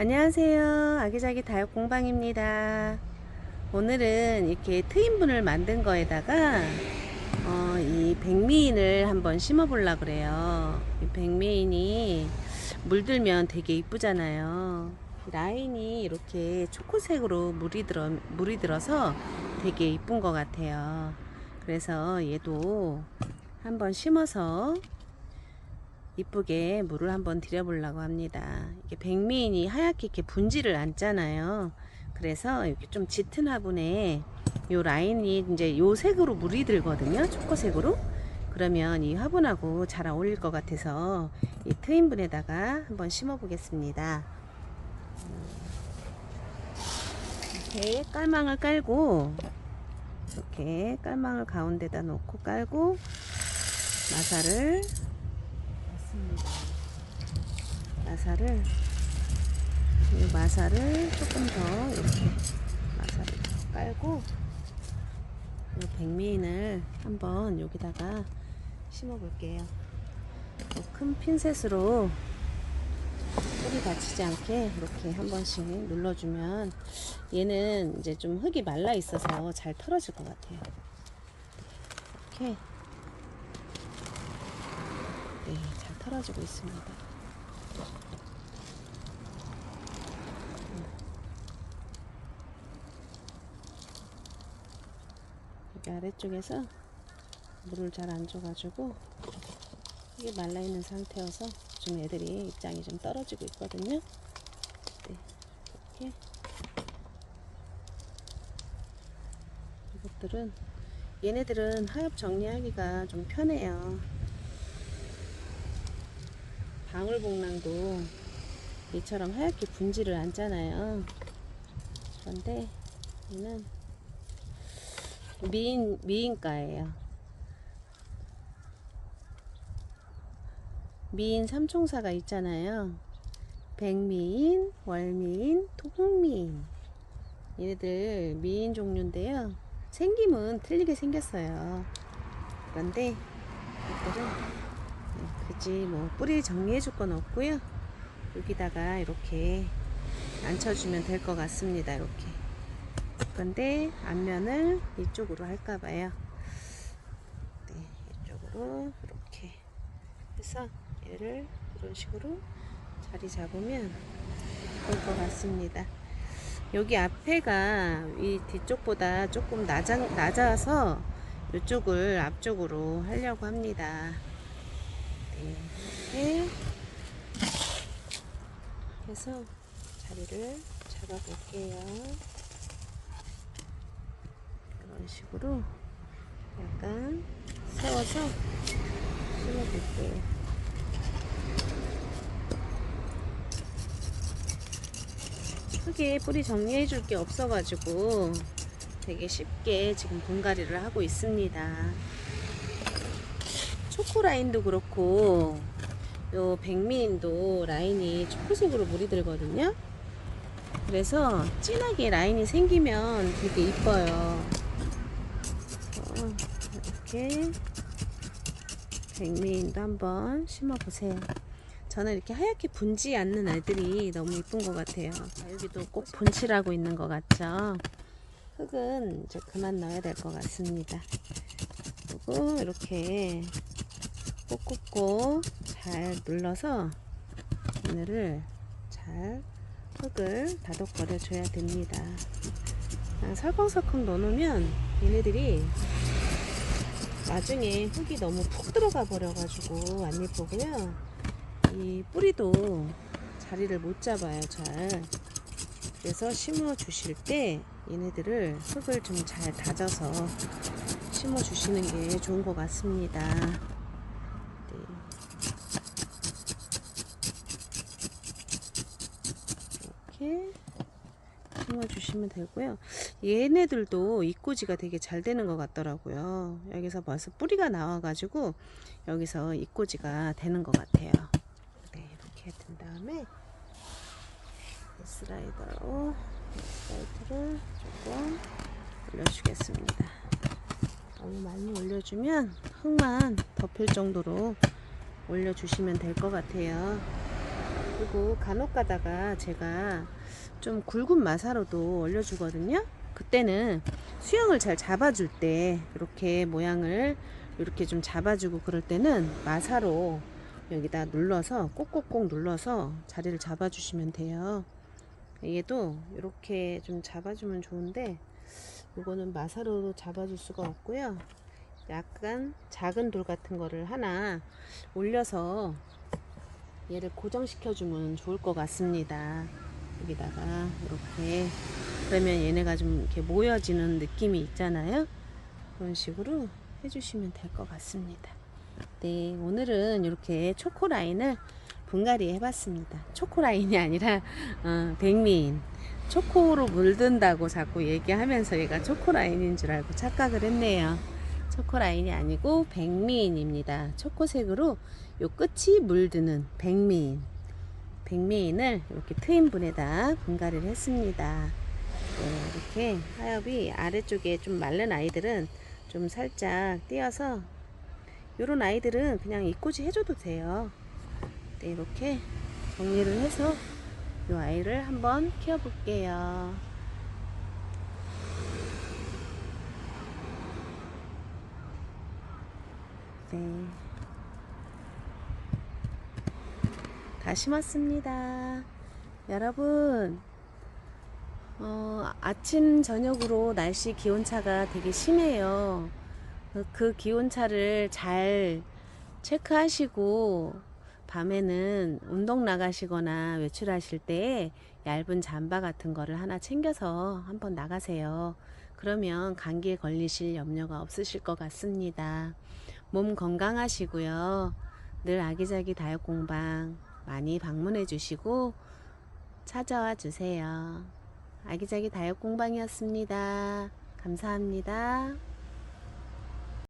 안녕하세요. 아기자기 다육 공방입니다. 오늘은 이렇게 트인분을 만든 거에다가 어, 이 백미인을 한번 심어 보려 그래요. 이 백미인이 물들면 되게 이쁘잖아요. 라인이 이렇게 초코색으로 물이 들어 물이 들어서 되게 이쁜 것 같아요. 그래서 얘도 한번 심어서 이쁘게 물을 한번 들여보려고 합니다. 이게 백미인이 하얗게 이렇게 분지를 않잖아요. 그래서 이렇게 좀 짙은 화분에 요 라인이 이제 요 색으로 물이 들거든요. 초코색으로. 그러면 이 화분하고 잘 어울릴 것 같아서 이 트윈분에다가 한번 심어 보겠습니다. 이렇게 깔망을 깔고 이렇게 깔망을 가운데다 놓고 깔고 마사를 마사를 이 마사를 조금 더 이렇게 마사를 더 깔고 이 백미인을 한번 여기다가 심어 볼게요. 큰 핀셋으로 뿌리 다치지 않게 이렇게 한 번씩 눌러주면 얘는 이제 좀 흙이 말라 있어서 잘 털어질 것 같아요. 이렇게 네, 잘 털어지고 있습니다. 여기 아래쪽에서 물을 잘 안 줘가지고 이게 말라있는 상태여서 좀 애들이 입장이 좀 떨어지고 있거든요. 네, 이렇게 이것들은 얘네들은 하엽 정리하기가 좀 편해요. 방울복랑도 이처럼 하얗게 분지를 않잖아요. 그런데 얘는 미인 미인가예요. 미인 삼총사가 있잖아요. 백미인, 월미인, 토홍미인. 얘네들 미인 종류인데요. 생김은 틀리게 생겼어요. 그런데 이들은 네, 그지 뭐 뿌리 정리해 줄 건 없고요. 여기다가 이렇게 앉혀주면 될 것 같습니다. 이렇게. 그런데 앞면을 이쪽으로 할까 봐요. 네, 이쪽으로 이렇게 해서 얘를 이런 식으로 자리 잡으면 될 것 같습니다. 여기 앞에가 이 뒤쪽보다 조금 낮아, 낮아서 이쪽을 앞쪽으로 하려고 합니다. 네, 이렇게 해서 자리를 잡아 볼게요. 이런 식으로 약간 세워서 심어 볼게요. 크게 뿌리 정리해 줄 게 없어가지고 되게 쉽게 지금 분갈이를 하고 있습니다. 초코 라인도 그렇고 요 백미인도 라인이 초코색으로 물이 들거든요. 그래서 진하게 라인이 생기면 되게 이뻐요. 어, 이렇게 백미인도 한번 심어 보세요. 저는 이렇게 하얗게 분지 않는 애들이 너무 이쁜 것 같아요. 자, 여기도 꼭 분칠하고 있는 것 같죠? 흙은 이제 그만 넣어야 될 것 같습니다. 그리고 이렇게 꾹 꾹꾹 잘 눌러서 오늘을 잘 흙을 다독거려 줘야 됩니다. 그냥 설컹설컹 넣어놓으면 얘네들이 나중에 흙이 너무 푹 들어가 버려가지고 안 예쁘고요. 이 뿌리도 자리를 못 잡아요, 잘. 그래서 심어 주실 때 얘네들을 흙을 좀 잘 다져서 심어 주시는 게 좋은 것 같습니다. 네. 이렇게 심어 주시면 되고요. 얘네들도 이꼬지가 되게 잘 되는 것 같더라고요. 여기서 벌써 뿌리가 나와 가지고 여기서 이꼬지가 되는 것 같아요. 네, 이렇게 된 다음에 슬라이더로 슬라이드를 조금 올려주겠습니다. 너무 많이 올려주면 흙만 덮일 정도로 올려주시면 될 것 같아요. 그리고 간혹 가다가 제가 좀 굵은 마사로도 올려주거든요. 그때는 수영을 잘 잡아줄 때 이렇게 모양을 이렇게 좀 잡아주고 그럴 때는 마사로 여기다 눌러서 꼭꼭꼭 눌러서 자리를 잡아주시면 돼요. 얘도 이렇게 좀 잡아주면 좋은데 이거는 마사로로 잡아줄 수가 없고요. 약간 작은 돌 같은 거를 하나 올려서 얘를 고정시켜 주면 좋을 것 같습니다. 여기다가 이렇게 그러면 얘네가 좀 이렇게 모여지는 느낌이 있잖아요. 그런 식으로 해주시면 될 것 같습니다. 네, 오늘은 이렇게 초코 라인을 분갈이 해봤습니다. 초코 라인이 아니라 어, 백미인. 초코로 물든다고 자꾸 얘기하면서 얘가 초코 라인인 줄 알고 착각을 했네요. 초코 라인이 아니고 백미인입니다. 초코색으로 요 끝이 물드는 백미인. 백미인을 이렇게 트임 분에다 분갈이를 했습니다. 네, 이렇게 하엽이 아래쪽에 좀 마른 아이들은 좀 살짝 띄어서 요런 아이들은 그냥 입꼬지 해줘도 돼요. 네, 이렇게 정리를 해서 이 아이를 한번 키워볼게요. 네. 다 심었습니다. 여러분, 어, 아침, 저녁으로 날씨 기온차가 되게 심해요. 그- 그 기온차를 잘 체크하시고, 밤에는 운동 나가시거나 외출하실 때 얇은 잠바 같은 거를 하나 챙겨서 한번 나가세요. 그러면 감기에 걸리실 염려가 없으실 것 같습니다. 몸 건강하시고요. 늘 아기자기 다육공방 많이 방문해 주시고 찾아와 주세요. 아기자기 다육 공방이었습니다. 감사합니다.